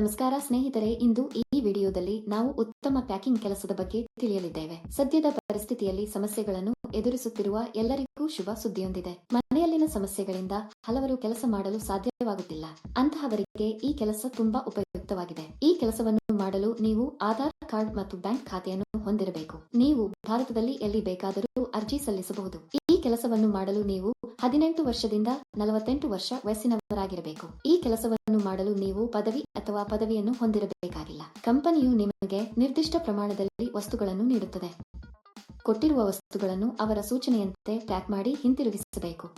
ನಮಸ್ಕಾರ ಸ್ನೇಹಿತರೆ, ಇಂದು ಈ ವಿಡಿಯೋದಲ್ಲಿ ನಾವು ಉತ್ತಮ ಪ್ಯಾಕಿಂಗ್ ಕೆಲಸದ ಬಗ್ಗೆ ತಿಳಿಯಲಿದ್ದೇವೆ. ಸದ್ಯದ ಪರಿಸ್ಥಿತಿಯಲ್ಲಿ ಸಮಸ್ಯೆಗಳನ್ನು ಎದುರಿಸುತ್ತಿರುವ ಎಲ್ಲರಿಗೂ ಶುಭ ಸುದ್ದಿಯೊಂದಿದೆ. ಮನೆಯಲ್ಲಿನ ಸಮಸ್ಯೆಗಳಿಂದ ಹಲವರು ಕೆಲಸ ಮಾಡಲು ಸಾಧ್ಯವಾಗುತ್ತಿಲ್ಲ. ಅಂತಹವರಿಗೆ ಈ ಕೆಲಸ ತುಂಬಾ ಉಪಯುಕ್ತವಾಗಿದೆ. ಈ ಕೆಲಸವನ್ನು ಮಾಡಲು ನೀವು ಆಧಾರ್ ಕಾರ್ಡ್ ಮತ್ತು ಬ್ಯಾಂಕ್ ಖಾತೆಯನ್ನು ಹೊಂದಿರಬೇಕು. ನೀವು ಭಾರತದಲ್ಲಿ ಎಲ್ಲಿ ಬೇಕಾದರೂ ಅರ್ಜಿ ಸಲ್ಲಿಸಬಹುದು. ಈ ಕೆಲಸವನ್ನು ಮಾಡಲು ನೀವು ಹದಿನೆಂಟು ವರ್ಷದಿಂದ ನಲವತ್ತೆಂಟು ವರ್ಷ ವಯಸ್ಸಿನವರಾಗಿರಬೇಕು. ಈ ಕೆಲಸವನ್ನು ಮಾಡಲು ನೀವು ಪದವಿ ಅಥವಾ ಪದವಿಯನ್ನು ಹೊಂದಿರಬೇಕಾಗಿಲ್ಲ. ಕಂಪನಿಯು ನಿಮಗೆ ನಿರ್ದಿಷ್ಟ ಪ್ರಮಾಣದಲ್ಲಿ ವಸ್ತುಗಳನ್ನು ನೀಡುತ್ತದೆ. ಕೊಟ್ಟಿರುವ ವಸ್ತುಗಳನ್ನು ಅವರ ಸೂಚನೆಯಂತೆ ಪ್ಯಾಕ್ ಮಾಡಿ ಹಿಂತಿರುಗಿಸಬೇಕು.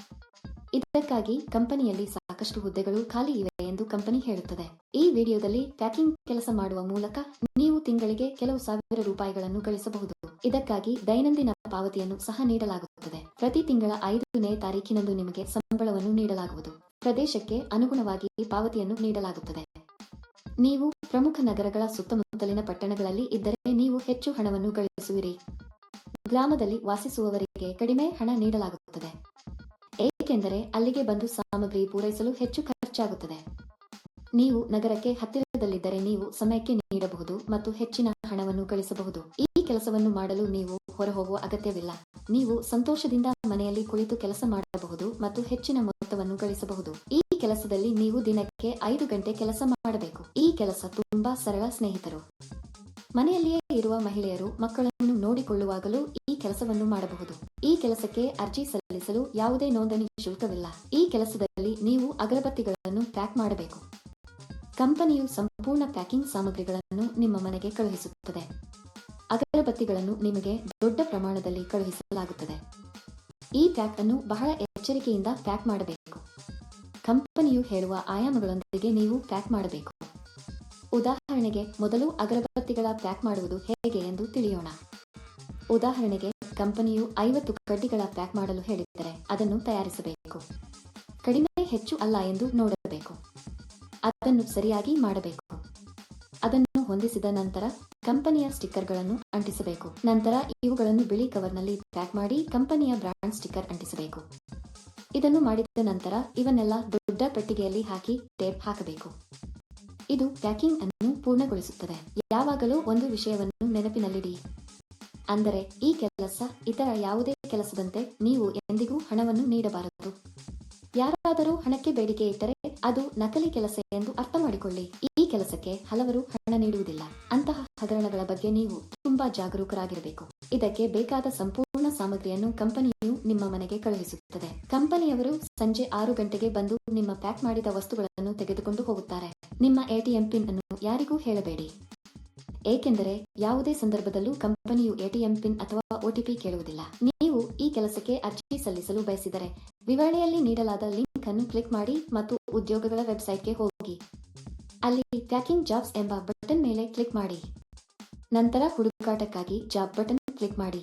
ಇದಕ್ಕಾಗಿ ಕಂಪನಿಯಲ್ಲಿ ಸಾಕಷ್ಟು ಹುದ್ದೆಗಳು ಖಾಲಿ ಇವೆ ಎಂದು ಕಂಪನಿ ಹೇಳುತ್ತದೆ. ಈ ವಿಡಿಯೋದಲ್ಲಿ ಪ್ಯಾಕಿಂಗ್ ಕೆಲಸ ಮಾಡುವ ಮೂಲಕ ನೀವು ತಿಂಗಳಿಗೆ ಕೆಲವು ಸಾವಿರ ರೂಪಾಯಿಗಳನ್ನು ಗಳಿಸಬಹುದು. ಇದಕ್ಕಾಗಿ ದೈನಂದಿನ ಪಾವತಿಯನ್ನು ಸಹ ನೀಡಲಾಗುತ್ತದೆ. ಪ್ರತಿ ತಿಂಗಳ ಐದನೇ ತಾರೀಕಿನಂದು ನಿಮಗೆ ಸಂಬಳವನ್ನು ನೀಡಲಾಗುವುದು. ಪ್ರದೇಶಕ್ಕೆ ಅನುಗುಣವಾಗಿ ಪಾವತಿಯನ್ನು ನೀಡಲಾಗುತ್ತದೆ. ನೀವು ಪ್ರಮುಖ ನಗರಗಳ ಸುತ್ತಮುತ್ತಲಿನ ಪಟ್ಟಣಗಳಲ್ಲಿ ಇದ್ದರೆ ನೀವು ಹೆಚ್ಚು ಹಣವನ್ನು ಗಳಿಸುವಿರಿ. ಗ್ರಾಮದಲ್ಲಿ ವಾಸಿಸುವವರಿಗೆ ಕಡಿಮೆ ಹಣ ನೀಡಲಾಗುತ್ತದೆ. ಏಕೆಂದರೆ ಅಲ್ಲಿಗೆ ಬಂದು ಸಾಮಗ್ರಿ ಪೂರೈಸಲು ಹೆಚ್ಚು ಖರ್ಚಾಗುತ್ತದೆ. ನೀವು ನಗರಕ್ಕೆ ಹತ್ತಿರದಲ್ಲಿದ್ದರೆ ನೀವು ಸಮಯಕ್ಕೆ ನೀಡಬಹುದು ಮತ್ತು ಹೆಚ್ಚಿನ ಹಣವನ್ನು ಗಳಿಸಬಹುದು. ಈ ಕೆಲಸವನ್ನು ಮಾಡಲು ನೀವು ಹೊರಹೋಗುವ ಅಗತ್ಯವಿಲ್ಲ. ನೀವು ಸಂತೋಷದಿಂದ ಮನೆಯಲ್ಲಿ ಕುಳಿತು ಕೆಲಸ ಮಾಡಬಹುದು ಮತ್ತು ಹೆಚ್ಚಿನ ಮೊತ್ತವನ್ನು ಗಳಿಸಬಹುದು. ಈ ಕೆಲಸದಲ್ಲಿ ನೀವು ದಿನಕ್ಕೆ ಐದು ಗಂಟೆ ಕೆಲಸ ಮಾಡಬೇಕು. ಈ ಕೆಲಸ ತುಂಬಾ ಸರಳ ಸ್ನೇಹಿತರು. ಮನೆಯಲ್ಲಿಯೇ ಇರುವ ಮಹಿಳೆಯರು ಮಕ್ಕಳನ್ನು ನೋಡಿಕೊಳ್ಳುವಾಗಲೂ ಈ ಕೆಲಸವನ್ನು ಮಾಡಬಹುದು. ಈ ಕೆಲಸಕ್ಕೆ ಅರ್ಜಿ ಸಲ್ಲಿಸಲು ಯಾವುದೇ ನೋಂದಣಿ ಶುಲ್ಕವಿಲ್ಲ. ಈ ಕೆಲಸದಲ್ಲಿ ನೀವು ಅಗರಬತ್ತಿಗಳನ್ನು ಪ್ಯಾಕ್ ಮಾಡಬೇಕು. ಕಂಪನಿಯು ಸಂಪೂರ್ಣ ಪ್ಯಾಕಿಂಗ್ ಸಾಮಗ್ರಿಗಳನ್ನು ನಿಮ್ಮ ಮನೆಗೆ ಕಳುಹಿಸುತ್ತದೆ. ಅಗರಬತ್ತಿಗಳನ್ನು ನಿಮಗೆ ದೊಡ್ಡ ಪ್ರಮಾಣದಲ್ಲಿ ಕಳುಹಿಸಲಾಗುತ್ತದೆ. ಈ ಪ್ಯಾಕ್ ಅನ್ನು ಬಹಳ ಎಚ್ಚರಿಕೆಯಿಂದ ಪ್ಯಾಕ್ ಮಾಡಬೇಕು. ಕಂಪನಿಯು ಹೇಳುವ ಆಯಾಮಗಳೊಂದಿಗೆ ನೀವು ಪ್ಯಾಕ್ ಮಾಡಬೇಕು. ಉದಾಹರಣೆಗೆ, ಮೊದಲು ಅಗರಬತ್ತಿಗಳ ಪ್ಯಾಕ್ ಮಾಡುವುದು ಹೇಗೆ ಎಂದು ತಿಳಿಯೋಣ. ಉದಾಹರಣೆಗೆ, ಕಂಪನಿಯು ಐವತ್ತು ಕಡ್ಡಿಗಳ ಪ್ಯಾಕ್ ಮಾಡಲು ಹೇಳಿದರೆ ಅದನ್ನು ತಯಾರಿಸಬೇಕು. ಕಡಿಮೆ ಹೆಚ್ಚು ಅಲ್ಲ ಎಂದು ನೋಡಬೇಕು. ಅದನ್ನು ಸರಿಯಾಗಿ ಮಾಡಬೇಕು. ಅದನ್ನು ಹೊಂದಿಸಿದ ನಂತರ ಕಂಪನಿಯ ಸ್ಟಿಕ್ಕರ್ಗಳನ್ನು ಅಂಟಿಸಬೇಕು. ನಂತರ ಇವುಗಳನ್ನು ಬಿಳಿ ಕವರ್ನಲ್ಲಿ ಪ್ಯಾಕ್ ಮಾಡಿ ಕಂಪನಿಯ ಬ್ರಾಂಡ್ ಸ್ಟಿಕ್ಕರ್ ಅಂಟಿಸಬೇಕು. ಇದನ್ನು ಮಾಡಿದ ನಂತರ ಇವನ್ನೆಲ್ಲ ದೊಡ್ಡ ಪೆಟ್ಟಿಗೆಯಲ್ಲಿ ಹಾಕಿ ಟೇಪ್ ಹಾಕಬೇಕು. ಇದು ಪ್ಯಾಕಿಂಗ್ ಅನ್ನು ಪೂರ್ಣಗೊಳಿಸುತ್ತದೆ. ಯಾವಾಗಲೂ ಒಂದು ವಿಷಯವನ್ನು ನೆನಪಿನಲ್ಲಿಡಿ. ಅಂದರೆ ಈ ಕೆಲಸ ಇತರ ಯಾವುದೇ ಕೆಲಸದಂತೆ ನೀವು ಎಂದಿಗೂ ಹಣವನ್ನು ನೀಡಬಾರದು. ಯಾರಾದರೂ ಹಣಕ್ಕೆ ಬೇಡಿಕೆ ಇಟ್ಟರೆ ಅದು ನಕಲಿ ಕೆಲಸ ಎಂದು ಅರ್ಥ ಮಾಡಿಕೊಳ್ಳಿ. ಈ ಕೆಲಸಕ್ಕೆ ಹಲವರು ಹಣ ನೀಡುವುದಿಲ್ಲ. ಅಂತಹ ಹಗರಣಗಳ ಬಗ್ಗೆ ನೀವು ತುಂಬಾ ಜಾಗರೂಕರಾಗಿರಬೇಕು. ಇದಕ್ಕೆ ಬೇಕಾದ ಸಂಪೂರ್ಣ ಸಾಮಗ್ರಿಯನ್ನು ಕಂಪನಿಯು ನಿಮ್ಮ ಮನೆಗೆ ಕಳುಹಿಸುತ್ತದೆ. ಕಂಪನಿಯವರು ಸಂಜೆ ಆರು ಗಂಟೆಗೆ ಬಂದು ನಿಮ್ಮ ಪ್ಯಾಕ್ ಮಾಡಿದ ವಸ್ತುಗಳನ್ನು ತೆಗೆದುಕೊಂಡು ಹೋಗುತ್ತಾರೆ. ನಿಮ್ಮ ಎಟಿಎಂ ಪಿನ್ ಅನ್ನು ಯಾರಿಗೂ ಹೇಳಬೇಡಿ. ಏಕೆಂದರೆ ಯಾವುದೇ ಸಂದರ್ಭದಲ್ಲೂ ಕಂಪನಿಯು ಎಟಿಎಂ ಪಿನ್ ಅಥವಾ ಒಟಿಪಿ ಕೇಳುವುದಿಲ್ಲ. ನೀವು ಈ ಕೆಲಸಕ್ಕೆ ಅರ್ಜಿ ಸಲ್ಲಿಸಲು ಬಯಸಿದರೆ ವಿವರಣೆಯಲ್ಲಿ ನೀಡಲಾದ ಲಿಂಕ್ ಅನ್ನು ಕ್ಲಿಕ್ ಮಾಡಿ ಮತ್ತು ಉದ್ಯೋಗಗಳ ವೆಬ್ಸೈಟ್ಗೆ ಹೋಗಿ. ಅಲ್ಲಿ ಪ್ಯಾಕಿಂಗ್ ಜಾಬ್ಸ್ ಎಂಬ ಬಟನ್ ಮೇಲೆ ಕ್ಲಿಕ್ ಮಾಡಿ. ನಂತರ ಹುಡುಕಾಟಕ್ಕಾಗಿ ಜಾಬ್ ಬಟನ್ ಕ್ಲಿಕ್ ಮಾಡಿ.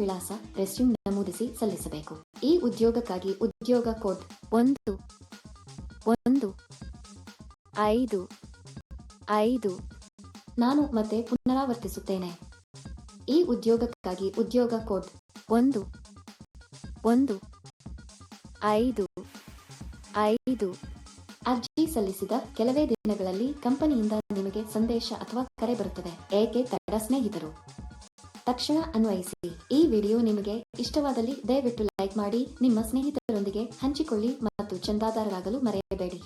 ವಿಳಾಸ ರೆಸ್ಯೂಮ್ ನಮೂದಿಸಿ ಸಲ್ಲಿಸಬೇಕು. ಈ ಉದ್ಯೋಗಕ್ಕಾಗಿ ಉದ್ಯೋಗ ಕೋಡ್ ಒಂದು ಒಂದು, ಐದು ಐದು. ನಾನು ಮತ್ತೆ ಪುನರಾವರ್ತಿಸುತ್ತೇನೆ. ಈ ಉದ್ಯೋಗಕ್ಕಾಗಿ ಉದ್ಯೋಗ ಕೋಡ್ ಒಂದು ಒಂದು, ಐದು ಐದು. ಅರ್ಜಿ ಸಲ್ಲಿಸಿದ ಕೆಲವೇ ದಿನಗಳಲ್ಲಿ ಕಂಪನಿಯಿಂದ ನಿಮಗೆ ಸಂದೇಶ ಅಥವಾ ಕರೆ ಬರುತ್ತದೆ. ಏಕೆ ತಡ ಸ್ನೇಹಿತರು? ತಕ್ಷಣ ಅನ್ವಯಿಸಿ. ಈ ವಿಡಿಯೋ ನಿಮಗೆ ಇಷ್ಟವಾದಲ್ಲಿ ದಯವಿಟ್ಟು ಲೈಕ್ ಮಾಡಿ, ನಿಮ್ಮ ಸ್ನೇಹಿತರೊಂದಿಗೆ ಹಂಚಿಕೊಳ್ಳಿ ಮತ್ತು ಚಂದಾದಾರರಾಗಲು ಮರೆಯಬೇಡಿ.